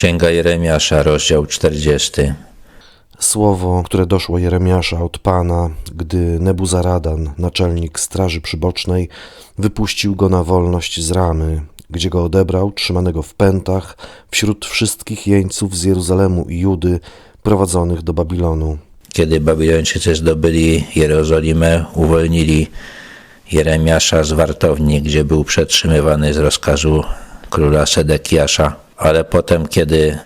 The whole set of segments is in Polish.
Księga Jeremiasza, rozdział 40. Słowo, które doszło Jeremiasza od Pana, gdy Nebuzaradan, naczelnik Straży Przybocznej, wypuścił go na wolność z ramy, gdzie go odebrał, trzymanego w pętach, wśród wszystkich jeńców z Jeruzalemu i Judy, prowadzonych do Babilonu. Kiedy Babilończycy zdobyli Jerozolimę, uwolnili Jeremiasza z wartowni, gdzie był przetrzymywany z rozkazu króla Sedekiasza. Ale potem, kiedy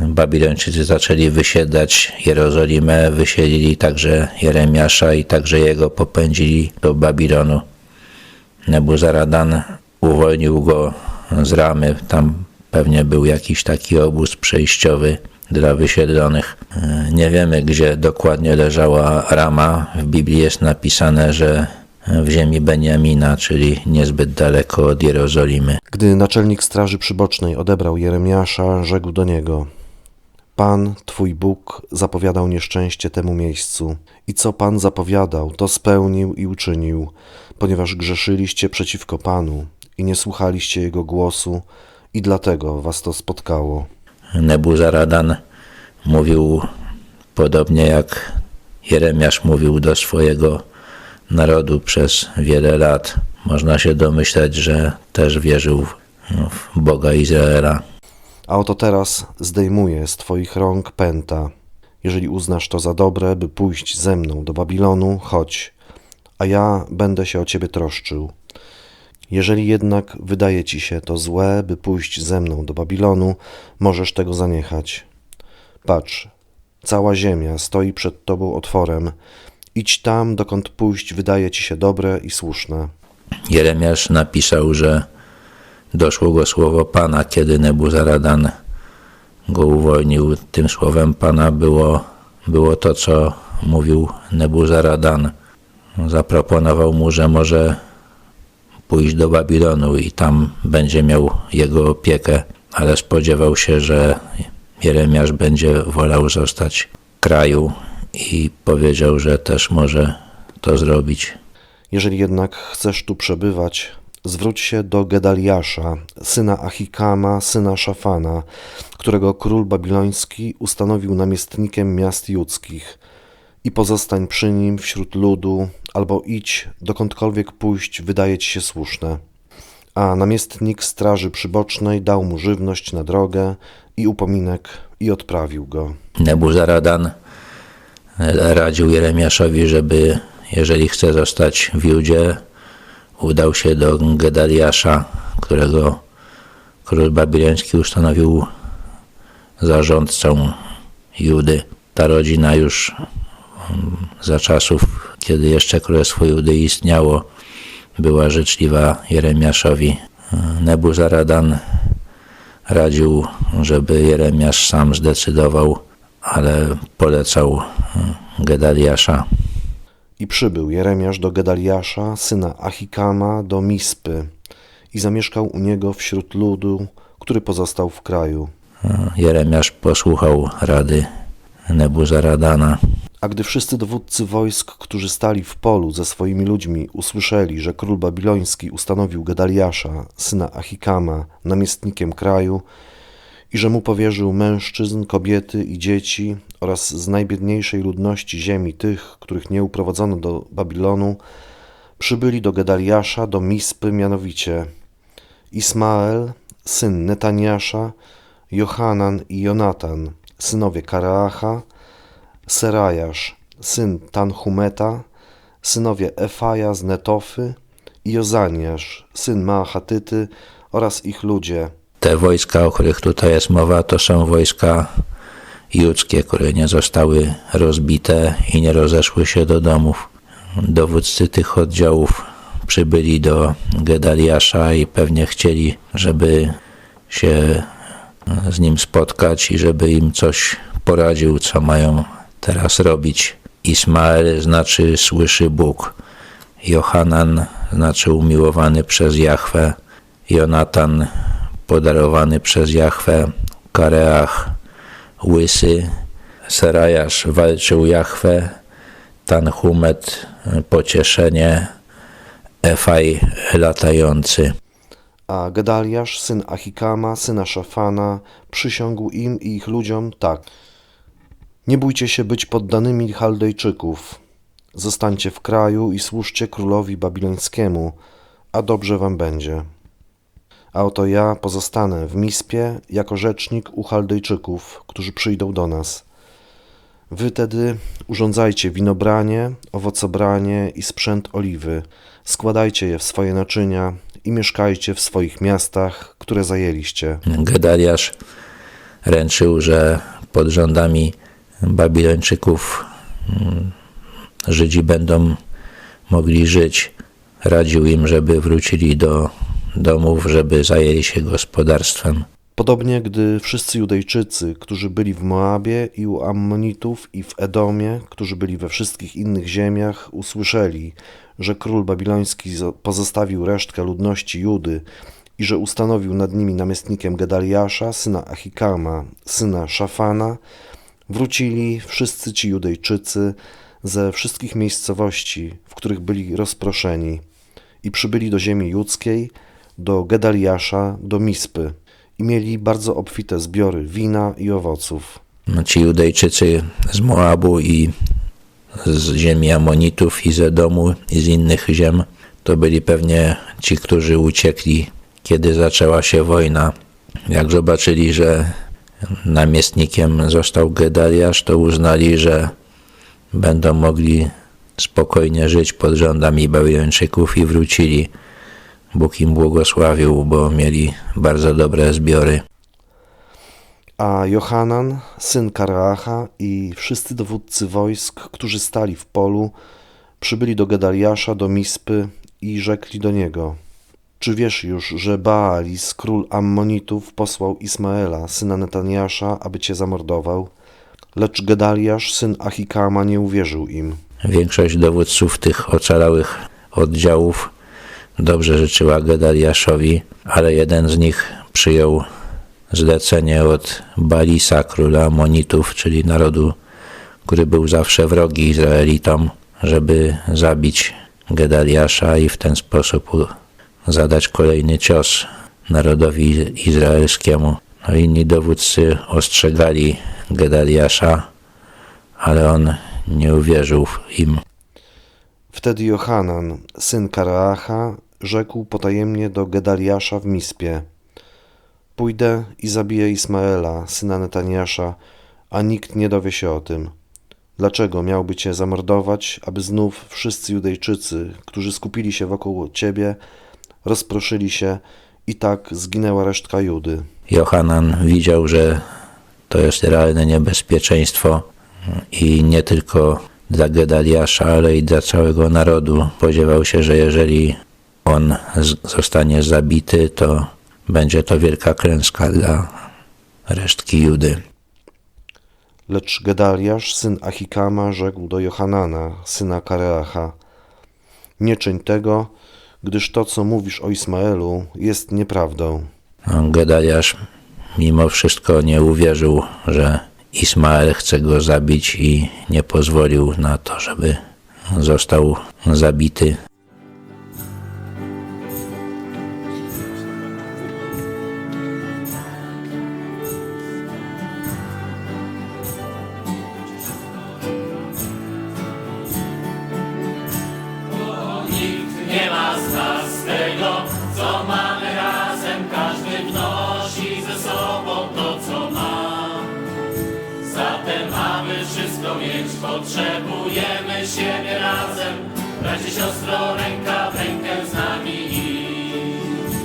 Babilończycy zaczęli wysiedlać Jerozolimę, wysiedlili także Jeremiasza i także jego popędzili do Babilonu. Nebuzaradan uwolnił go z ramy, tam pewnie był jakiś taki obóz przejściowy dla wysiedlonych. Nie wiemy, gdzie dokładnie leżała rama. W Biblii jest napisane, że w ziemi Beniamina, czyli niezbyt daleko od Jerozolimy. Gdy naczelnik Straży Przybocznej odebrał Jeremiasza, rzekł do niego: Pan, twój Bóg, zapowiadał nieszczęście temu miejscu. I co Pan zapowiadał, to spełnił i uczynił, ponieważ grzeszyliście przeciwko Panu i nie słuchaliście Jego głosu, i dlatego was to spotkało. Nebuzaradan mówił podobnie jak Jeremiasz mówił do swojego narodu przez wiele lat. Można się domyślać, że też wierzył w- Boga Izraela. A oto teraz zdejmuję z Twoich rąk pęta. Jeżeli uznasz to za dobre, by pójść ze mną do Babilonu, chodź, a ja będę się o Ciebie troszczył. Jeżeli jednak wydaje Ci się to złe, by pójść ze mną do Babilonu, możesz tego zaniechać. Patrz, cała ziemia stoi przed Tobą otworem. Idź tam, dokąd pójść wydaje Ci się dobre i słuszne. Jeremiasz napisał, że doszło go słowo Pana, kiedy Nebuzaradan go uwolnił. Tym słowem Pana było, było to, co mówił Nebuzaradan. Zaproponował mu, że może pójść do Babilonu i tam będzie miał jego opiekę, ale spodziewał się, że Jeremiasz będzie wolał zostać w kraju i powiedział, że też może to zrobić. Jeżeli jednak chcesz tu przebywać, zwróć się do Gedaliasza, syna Achikama, syna Szafana, którego król babiloński ustanowił namiestnikiem miast judzkich i pozostań przy nim wśród ludu, albo idź, dokądkolwiek pójść wydaje ci się słuszne. A namiestnik straży przybocznej dał mu żywność na drogę i upominek i odprawił go. Nebuzaradan radził Jeremiaszowi, żeby jeżeli chce zostać w Judzie, udał się do Gedaliasza, którego król babiloński ustanowił zarządcą Judy. Ta rodzina już mm, za czasów, kiedy jeszcze Królestwo Judy istniało, była życzliwa Jeremiaszowi. Nebuzaradan radził, żeby Jeremiasz sam zdecydował, ale polecał Gedaliasza. I przybył Jeremiasz do Gedaliasza, syna Achikama, do Mispy i zamieszkał u niego wśród ludu, który pozostał w kraju. Jeremiasz posłuchał rady Nebuzaradana. A gdy wszyscy dowódcy wojsk, którzy stali w polu ze swoimi ludźmi, usłyszeli, że król babiloński ustanowił Gedaliasza, syna Achikama, namiestnikiem kraju i że mu powierzył mężczyzn, kobiety i dzieci oraz z najbiedniejszej ludności ziemi tych, których nie uprowadzono do Babilonu, przybyli do Gedaliasza, do Mispy mianowicie Ismael, syn Netaniasza, Johanan i Jonatan, synowie Kareacha, Serajasz, syn Tanhumeta, synowie Efaja z Netofy i Jozaniasz, syn Maachatyty oraz ich ludzie. Te wojska, o których tutaj jest mowa, to są wojska judzkie, które nie zostały rozbite i nie rozeszły się do domów. Dowódcy tych oddziałów przybyli do Gedaliasza i pewnie chcieli, żeby się z nim spotkać i żeby im coś poradził, co mają teraz robić. Ismael znaczy słyszy Bóg. Johanan znaczy umiłowany przez Jahwe. Jonatan podarowany przez Jahwe. Kareach łysy. Serajasz walczył Jahwe. Tanhumet pocieszenie. Efaj latający. A Gedaliasz, syn Achikama, syna Szafana, przysiągł im i ich ludziom tak. Nie bójcie się być poddanymi Chaldejczyków. Zostańcie w kraju i służcie królowi babilońskiemu, a dobrze wam będzie. A oto ja pozostanę w Mispie jako rzecznik u Chaldejczyków, którzy przyjdą do nas. Wy tedy urządzajcie winobranie, owocobranie i sprzęt oliwy, składajcie je w swoje naczynia i mieszkajcie w swoich miastach, które zajęliście. Gedaliasz ręczył, że pod rządami Babilończyków mm, Żydzi będą mogli żyć. Radził im, żeby wrócili do domów, żeby zajęli się gospodarstwem. Podobnie gdy wszyscy Judejczycy, którzy byli w Moabie i u Ammonitów i w Edomie, którzy byli we wszystkich innych ziemiach, usłyszeli, że król babiloński zo- pozostawił resztkę ludności Judy i że ustanowił nad nimi namiestnikiem Gedaliasza, syna Achikama, syna Szafana, wrócili wszyscy ci Judejczycy ze wszystkich miejscowości, w których byli rozproszeni i przybyli do ziemi judzkiej, do Gedaliasza, do Mispy i mieli bardzo obfite zbiory wina i owoców. No, Ci Judejczycy z Moabu i z ziemi Amonitów i z Edomu i z innych ziem to byli pewnie ci, którzy uciekli, kiedy zaczęła się wojna. Jak zobaczyli, że namiestnikiem został Gedaliasz, to uznali, że będą mogli spokojnie żyć pod rządami Babilończyków i wrócili. Bóg im błogosławił, bo mieli bardzo dobre zbiory. A Johanan, syn Karaacha i wszyscy dowódcy wojsk, którzy stali w polu, przybyli do Gedaliasza, do Mispy i rzekli do niego Czy wiesz już, że Baalis, król Ammonitów, posłał Ismaela, syna Netaniasza, aby cię zamordował? Lecz Gedaliasz, syn Achikama, nie uwierzył im. Większość dowódców tych ocalałych oddziałów dobrze życzyła Gedaliaszowi, ale jeden z nich przyjął zlecenie od Balisa, króla Amonitów, czyli narodu, który był zawsze wrogi Izraelitom, żeby zabić Gedaliasza i w ten sposób zadać kolejny cios narodowi izraelskiemu. No, inni dowódcy ostrzegali Gedaliasza, ale on nie uwierzył im. Wtedy Johanan, syn Karaacha, rzekł potajemnie do Gedaliasza w Mispie: Pójdę i zabiję Ismaela, syna Netaniasza, a nikt nie dowie się o tym. Dlaczego miałby cię zamordować, aby znów wszyscy Judejczycy, którzy skupili się wokół ciebie, rozproszyli się i tak zginęła resztka Judy? Johanan widział, że to jest realne niebezpieczeństwo i nie tylko dla Gedaliasza, ale i dla całego narodu. Spodziewał się, że jeżeli on zostanie zabity, to będzie to wielka klęska dla resztki Judy. Lecz Gedaliasz, syn Achikama, rzekł do Johanana, syna Kareacha: Nie czyń tego, gdyż to, co mówisz o Ismaelu, jest nieprawdą. Gedaliasz mimo wszystko nie uwierzył, że Ismael chce go zabić i nie pozwolił na to, żeby został zabity. Potrzebujemy siebie razem. Bracie, siostro, ręka w rękę z nami iść.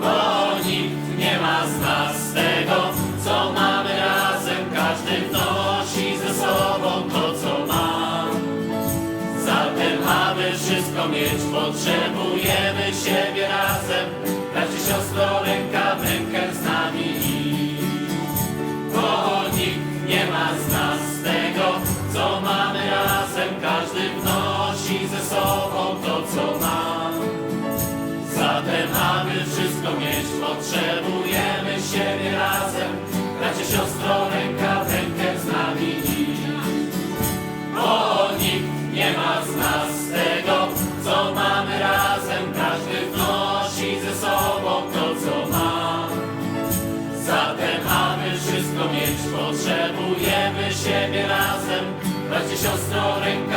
Bo nikt nie ma z nas tego, co mamy razem, każdy wnosi ze sobą to, co ma. Zatem, aby wszystko mieć, potrzebujemy siebie razem. Bracie, siostro, ręka co mam. Zatem, aby wszystko mieć, potrzebujemy siebie razem. Bracie, siostro, ręka w rękę z nami dziś. Bo nikt nie ma z nas tego, co mamy razem. Każdy wnosi ze sobą to, co ma. Zatem, aby wszystko mieć, potrzebujemy siebie razem. Bracie, siostro, ręka